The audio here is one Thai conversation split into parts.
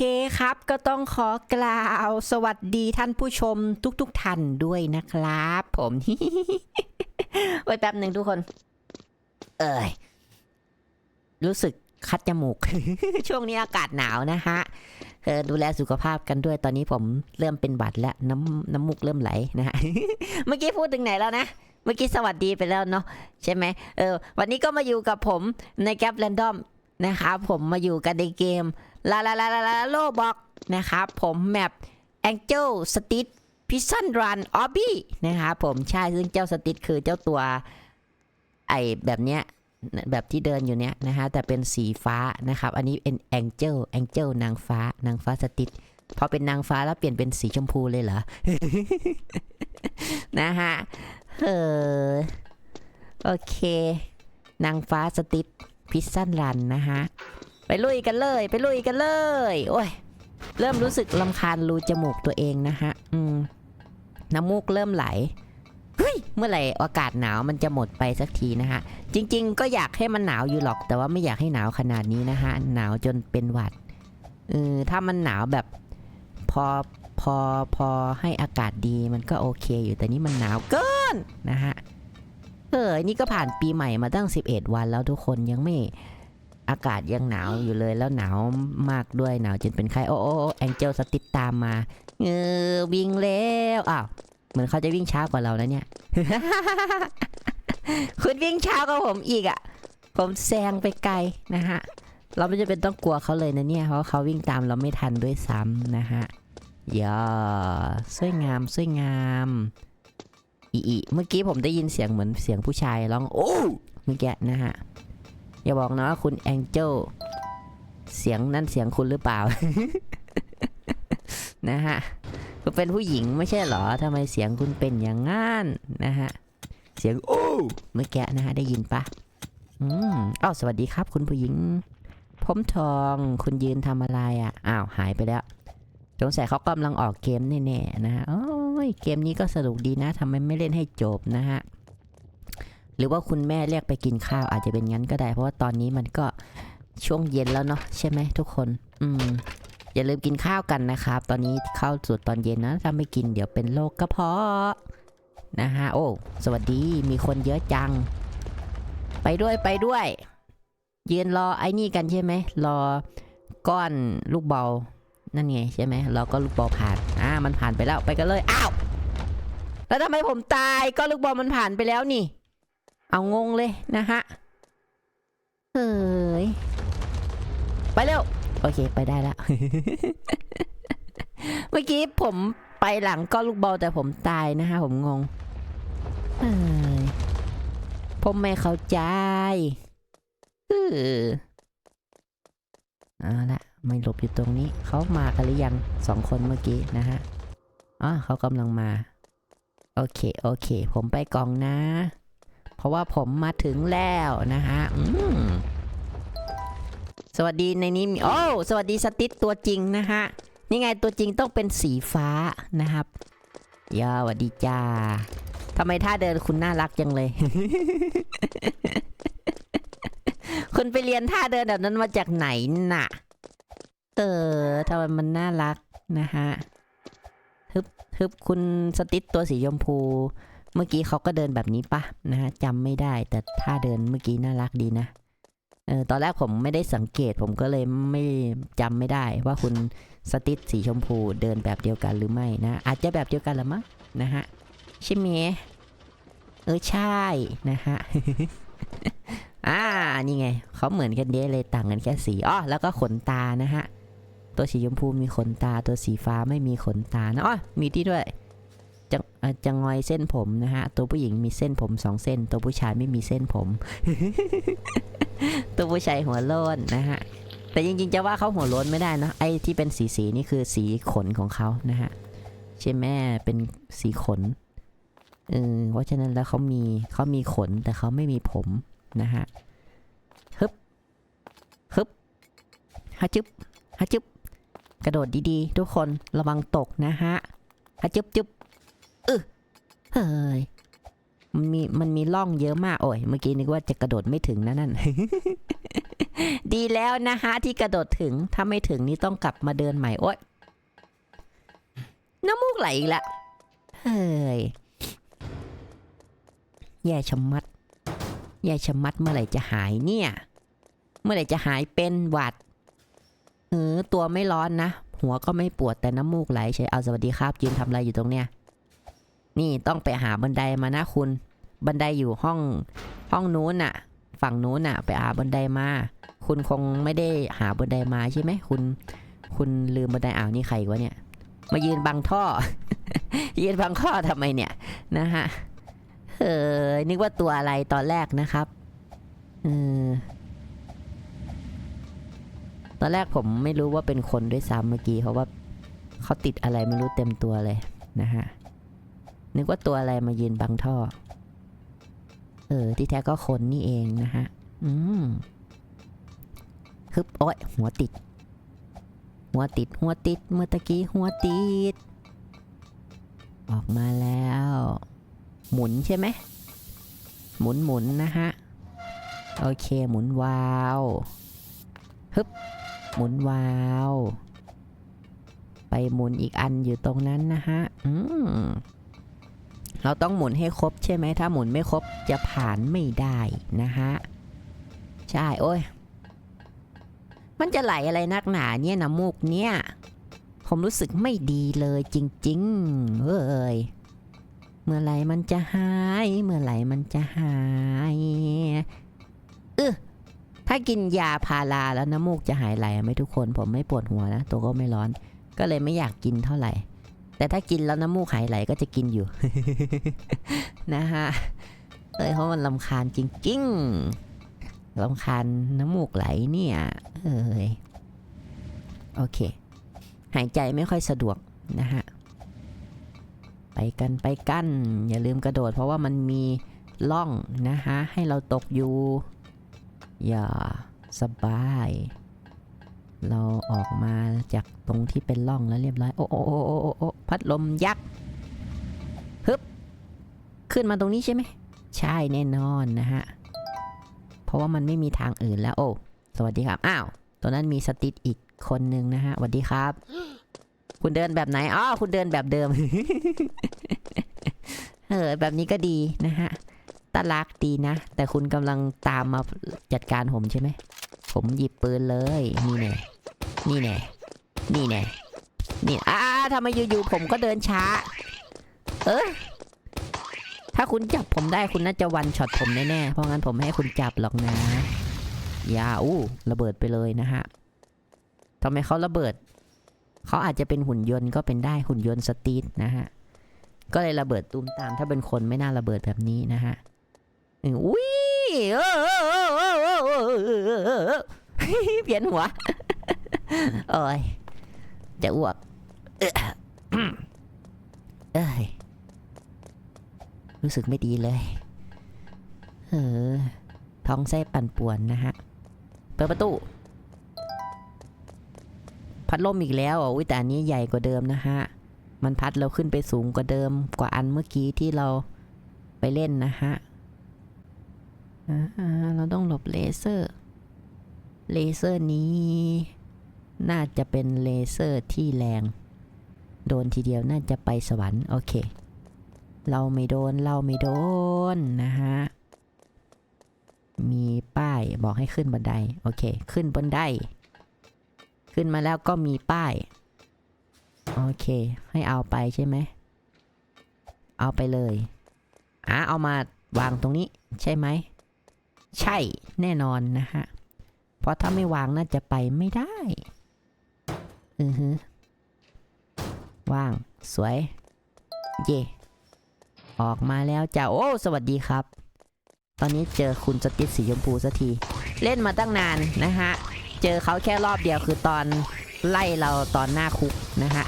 คครับ ก็ต้องขอกล่าวสวัสดีท่านผู้ชมทุกๆทท่านด้วยนะครับ ผมไว้แป๊บหนึ่งทุกคน เอ้ย รู้สึกคัดจมูก ช่วงนี้อากาศหนาวนะฮะเออดูแลสุขภาพกันด้วยตอนนี้ผมเริ่มเป็นหวัดแล้วน้ำน้ำมูกเริ่มไหลนะฮะเมื่อกี้พูดถึงไหนแล้วนะเมื่อกี้สวัสดีไปแล้วเนาะใช่ไหมเออ วันนี้ก็มาอยู่กับผมในแกปแรนดอมนะครับผมมาอยู่กันในเกม ลาลาลาลาลาโลบอกนะครับผมแมป Angel s t i t p i s o n Run o b b y นะครับผมใช่ซึ่งเจ้าสติ t คือเจ้าตัวไอแบบเนี้ยแบบที่เดินอยู่เนี้ยนะฮะแต่เป็นสีฟ้านะครับ อันนี้เป็น Angel Angel นางฟ้านางฟ้าสติ t พอเป็นนางฟ้าแล้วเปลี่ยนเป็นสีชมพูเลยเหรอ นะฮะเออโอเค นางฟ้าสติ t พิซซันรันนะฮะ ไปลุยกันเลย ไปลุยกันเลย โอ้ย เริ่มรู้สึกลำคาญรูจมูกตัวเองนะฮะ อืม น้ำมูกเริ่มไหล เฮ้ย เมื่อไหร่อากาศหนาวมันจะหมดไปสักทีนะฮะ จริง ๆ ก็อยากให้มันหนาวอยู่หรอก แต่ว่าไม่อยากให้หนาวขนาดนี้นะฮะ หนาวจนเป็นหวัด เออ ถ้ามันหนาวแบบพอพอพอให้อากาศดีมันก็โอเคอยู่ แต่นี่มันหนาวเกินนะฮะ เออ นี่ก็ผ่านปีใหม่มาตั้ง 11 วันแล้วทุกคนยังไม่ อากาศยังหนาวอยู่เลยแล้วหนาวมากด้วยหนาวจนเป็นไข้โอ้โอ้แองเจลสติดตามมาเออวิ่งแล้วอ้าวเหมือนเขาจะวิ่งช้ากว่าเราแล้วเนี่ย คุณวิ่งช้ากว่าผมอีกอะ่ะ ผมแซงไปไกลนะฮะ เราไม่จะเป็นต้องกลัวเขาเลยนะเนี่ย เพราะเขาวิ่งตามเราไม่ทันด้วยซ้ำนะฮะย่าสวยงามสวยงามอีอีเมื่อกี้ผมได้ยินเสียงเหมือนเสียงผู้ชายร้องโอ้เมื่อกี้นะฮะ อย่าบอกนะว่าคุณแองเจลเสียงนั่นเสียงคุณหรือเปล่า นะฮะคุณเป็นผู้หญิงไม่ใช่หรอทำไมเสียงคุณเป็นอย่างงั้นนะฮะ เสียงโอ้เมื่อกี้นะฮะได้ยินปะอืมอ้าวสวัสดีครับ คุณผู้หญิง ผมทองคุณยืนทำอะไรอะ อ้าวหายไปแล้วสงสัยเขากำลังออกเกมแน่ๆนะฮะโอ้ยเกมนี้ก็สนุกดีนะทำไมไม่เล่นให้จบนะฮะ หรือว่าคุณแม่เรียกไปกินข้าวอาจจะเป็นงั้นก็ได้ เพราะว่าตอนนี้มันก็ช่วงเย็นแล้วเนาะใช่ไหมทุกคน อืมอย่าลืมกินข้าวกันนะครับ ตอนนี้เข้าสู่ตอนเย็นนะถ้าไม่กินเดี๋ยวเป็นโรคกระเพาะนะฮะโอ้สวัสดีมีคนเยอะจัง ไปด้วยไปด้วยยืนรอไอ้นี่กันใช่ไหมรอก้อนลูกบอลนั่นไงใช่ไหมรอก็ลูกบอลผ่านอ่ามันผ่านไปแล้วไปกันเลยอ้าวแล้วทำไมผมตายก็ลูกบอลมันผ่านไปแล้วนี่ เอางงเลยนะฮะเฮ้ยไปเร็ว โอเคไปได้แล้ว เมื่อกี้ผมไปหลังก็ลูกบอลแต่ผมตายนะฮะผมงงเฮ้ยผมไม่เข้าใจเออเอาละไม่หลบอยู่ตรงนี้ เขามากันหรือยังสองคนเมื่อกี้นะฮะอ๋อเขากำลังมา โอเค โอเค ผมไปกองนะ เพราะว่าผมมาถึงแล้วนะฮะสวัสดีในนี้มีโอ้สวัสดีสติสตัวจริงนะฮะนี่ไงตัวจริงต้องเป็นสีฟ้านะครับยาสวัสดีจ้าทำไมท่าเดินคุณน่ารักจังเลย คุณไปเรียนท่าเดินแบบนั้นมาจากไหนน่ะ เออทำไมมันน่ารักนะฮะฮึบฮึบคุณสติสตัวสีชมพู เมื่อกี้เขาก็เดินแบบนี้ปะนะฮะจำไม่ได้แต่ท่าเดินเมื่อกี้น่ารักดีนะเออตอนแรกผมไม่ได้สังเกตผมก็เลยไม่จำไม่ได้ว่าคุณสติสีชมพูเดินแบบเดียวกันหรือไม่นะ อาจจะแบบเดียวกันละมั้งนะฮะใช่ไหมเออใช่นะฮะอ่านี่ไงเขาเหมือนกันเด้เลยต่างกันแค่สีอ๋อแล้วก็ขนตานะฮะตัวสีชมพูมีขนตาตัวสีฟ้าไม่มีขนตานะอ๋อมีที่ด้วย จะจะงอยเส้นผมนะฮะ ตัวผู้หญิงมีเส้นผมสองเส้น ตัวผู้ชายไม่มีเส้นผม ตัวผู้ชายหัวโล้นนะฮะ แต่จริงๆจะว่าเขาหัวโล้นไม่ได้นะไอ้ที่เป็นสีสีนี่คือสีขนของเขานะฮะใช่ไหมเป็นสีขนเออเพราะฉะนั้นแล้วเขามีเขามีขนแต่เขาไม่มีผมนะฮะฮึบฮึบฮัจึบฮัจึบกระโดดดีๆ ทุกคนระวังตกนะฮะฮัจึบจึบ เออเฮ้ยมันมีมันมีร่องเยอะมากโอ้ยเมื่อกี้นึกว่าจะกระโดดไม่ถึงนะนั่น ดีแล้วนะฮะที่กระโดดถึงถ้าไม่ถึงนี่ต้องกลับมาเดินใหม่โอ๊ยน้ำมูกไหลอีกละเฮ้ยแย่ชะมัดแย่ชะมัดเมื่อไหร่จะหายเนี่ย เมื่อไหร่จะหายเป็นหวัดเออตัวไม่ร้อนนะ หัวก็ไม่ปวดแต่น้ำมูกไหลเฉยเอาสวัสดีครับยืนทำอะไรอยู่ตรงเนี้ย นี่ต้องไปหาบันไดมานะคุณ บันไดอยู่ห้องห้องนู้นน่ะ ฝั่งนู้นน่ะ ไปหาบันไดมา คุณคงไม่ได้หาบันไดมาใช่ไหมคุณ คุณลืมบันไดอ้าวนี่ใครวะเนี่ย มายืนบังท่อ ยืนบังท่อทำไมเนี่ยนะฮะเออนึกว่าตัวอะไรตอนแรกนะครับเออตอนแรกผมไม่รู้ว่าเป็นคนด้วยซ้ำเมื่อกี้เพราะว่าเขาติดอะไรไม่รู้เต็มตัวเลยนะฮะ นึกว่าตัวอะไรมายืนบังท่อ เออ ที่แท้ก็คนนี่เองนะฮะ อืมฮึบโอ้ยหัวติด หัวติด หัวติด เมื่อตะกี้หัวติด ออกมาแล้ว หมุนใช่ไหม หมุนหมุนนะฮะ โอเค หมุนวาวฮึบ หมุนวาว ไปหมุนอีกอันอยู่ตรงนั้นนะฮะ อืม เราต้องหมุนให้ครบใช่ไหมถ้าหมุนไม่ครบจะผ่านไม่ได้นะฮะ ใช่โอ้ย มันจะไหลอะไรนักหนาเนี่ยน้ำมูกเนี่ย ผมรู้สึกไม่ดีเลยจริงๆเอ้ยเมื่อไหร่มันจะหาย เมื่อไหร่มันจะหายเออถ้ากินยาพาราแล้วน้ำมูกจะหายไหลไหมทุกคน ผมไม่ปวดหัวนะ ตัวก็ไม่ร้อน ก็เลยไม่อยากกินเท่าไหร่ แต่ถ้ากินแล้วน้ำมูกหายไหลก็จะกินอยู่ นะฮะเอ้ยเพราะมันลำคาญจริงๆลำคาญน้ำมูกไหลเนี่ยเอ้ยโอเค หายใจไม่ค่อยสะดวกนะฮะไปกันไปกัน อย่าลืมกระโดด เพราะว่ามันมีล่องนะฮะให้เราตกอยู่ อย่าสบาย เราออกมาจากตรงที่เป็นร่องแล้วเรียบร้อยโอ้โอ้โอ้โอ้โอ้โอ้พัดลมยักษ์ฮึบขึ้นมาตรงนี้ใช่ไหม ใช่แน่นอนนะฮะ เพราะว่ามันไม่มีทางอื่นแล้ว โอ้ สวัสดีครับ อ้าวตัวนั้นมีสติดอีกคนนึงนะฮะสวัสดีครับ คุณเดินแบบไหน อ๋อ คุณเดินแบบเดิม เออ แบบนี้ก็ดีนะฮะตาลักดีนะ แต่คุณกำลังตามมาจัดการผมใช่ไหม ผมหยิบปืนเลย นี่แน่นี่แน่นี่แน่นี่อ้าทำไมอยู่ๆผมก็เดินช้า เออถ้าคุณจับผมได้คุณน่าจะวันช็อตผมแน่ๆ เพราะงั้นผมไม่ให้คุณจับหรอกนะ อย่าอู้ระเบิดไปเลยนะฮะทำไมเขาระเบิด เขาอาจจะเป็นหุ่นยนต์ก็เป็นได้หุ่นยนต์สตรีทนะฮะ ก็เลยระเบิดตูมตาม ถ้าเป็นคนไม่น่าระเบิดแบบนี้นะฮะอุ้ยเออเออเออ เปลี่ยนหัว โอ้ย จะอ้วก เอ้ย รู้สึกไม่ดีเลย เออ ท้องไส้ปั่นป่วนนะฮะ เปิดประตู พัดลมอีกแล้วอะอุ้ยแต่อันนี้ใหญ่กว่าเดิมนะฮะ มันพัดเราขึ้นไปสูงกว่าเดิมกว่าอันเมื่อกี้ที่เราไปเล่นนะฮะ เราต้องหลบเลเซอร์ เลเซอร์นี้ น่าจะเป็นเลเซอร์ที่แรง โดนทีเดียวน่าจะไปสวรรค์โอเค เราไม่โดนเราไม่โดนนะฮะ มีป้ายบอกให้ขึ้นบันได โอเค ขึ้นบันได ขึ้นมาแล้วก็มีป้าย โอเค ให้เอาไปใช่ไหม เอาไปเลยอะเอามาวางตรงนี้ใช่ไหม ใช่แน่นอนนะฮะ เพราะถ้าไม่วางน่าจะไปไม่ได้ อือฮึวาง สวย เย่ออกมาแล้วจ้าโอ้ สวัสดีครับ ตอนนี้เจอคุณสติสีชมพูสักที เล่นมาตั้งนานนะฮะ เจอเขาแค่รอบเดียวคือตอนไล่เราตอนหน้าคุกนะฮะ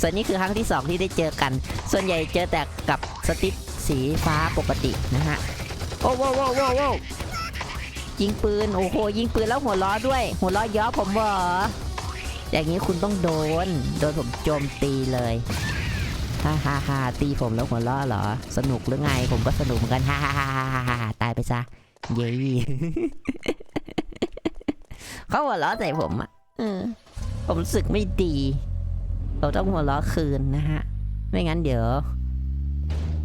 ส่วนนี้คือครั้งที่สองที่ได้เจอกัน ส่วนใหญ่เจอแต่กับสติ๊ดสีฟ้าปกตินะฮะ โอ้โว้โว้โว้โว้ยิงปืน โอ้โห ยิงปืนแล้วหัวล้อด้วย หัวล้อย้อผมเหรออย่างนี้คุณต้องโดน โดนผมโจมตีเลยฮ่าฮ่าฮ่าตีผมแล้วหัวเราะเหรอ สนุกหรือไง ผมก็สนุกเหมือนกันฮ่าฮ่าฮ่าฮ่าฮ่าตายไปซะ เย้เขาหัวเราะใส่ผมอะผมรู้สึกไม่ดี เราต้องหัวเราะคืนนะฮะ ไม่งั้นเดี๋ยว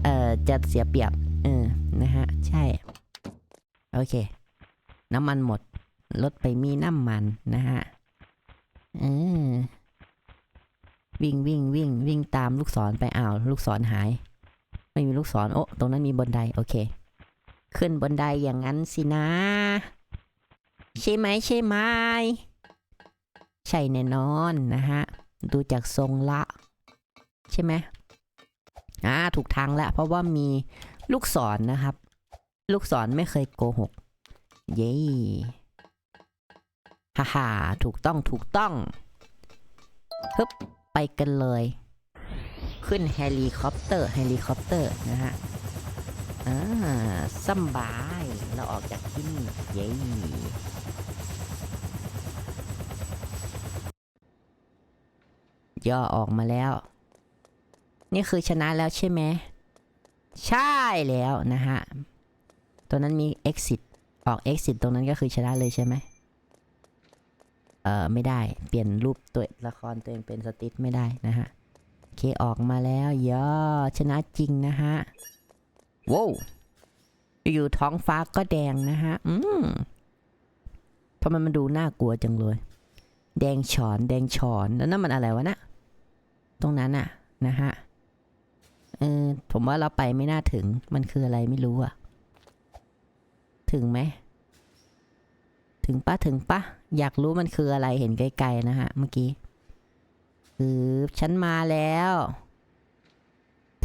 เอ่อ จะเสียเปรียบ เออ นะฮะ ใช่ โอเค น้ำมันหมด รถไปมีน้ำมันนะฮะเออวิ่งวิ่งวิ่งวิ่งตามลูกศรไปอ้าวลูกศรหาย ไม่มีลูกศรโอ้ตรงนั้นมีบนไดโอเค ขึ้นบนไดอย่างนั้นสินะ ใช่ไหมใช่ไหมใช่แน่นอนนะฮะ ดูจากทรงละ ใช่ไหมอ่าถูกทางแล้วเพราะว่ามี ลูกศรนนะครับ ลูกศรไม่เคยโกหก เย้ฮ่าฮ่าถูกต้องถูกต้องฮึบไปกันเลย ขึ้นเฮลิคอปเตอร์เฮลิคอปเตอร์นะฮะอ่าสบาย เราออกจากที่นี่ เย้ย่อออกมาแล้ว นี่คือชนะแล้วใช่ไหม ใช่แล้วนะฮะ ตัวนั้นมี exit ออก exit ตรงนั้นก็คือชนะเลยใช่ไหมเอ่อไม่ได้ เปลี่ยนรูปตัวละครตัวเองเป็นสติทไม่ได้นะฮะเคออกมาแล้วย่อชนะจริงนะฮะว้าวอยู่ท้องฟ้าก็แดงนะฮะ อืมทำไมมันดูน่ากลัวจังเลย แดงฉอน แดงฉอน แล้วนั่นมันอะไรวะนะ ตรงนั้นอะนะฮะ เออผมว่าเราไปไม่น่าถึง มันคืออะไรไม่รู้อะถึงไหม ถึงปะถึงปะ อยากรู้มันคืออะไรเห็นไกลๆนะฮะ เมื่อกี้คือฉันมาแล้ว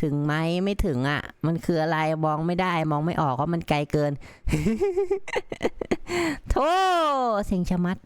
ถึงไหมไม่ถึงอะ่ะ มันคืออะไรมองไม่ได้ มองไม่ออกเพราะมันไกลเกิน โธ่เซ็งชะมัด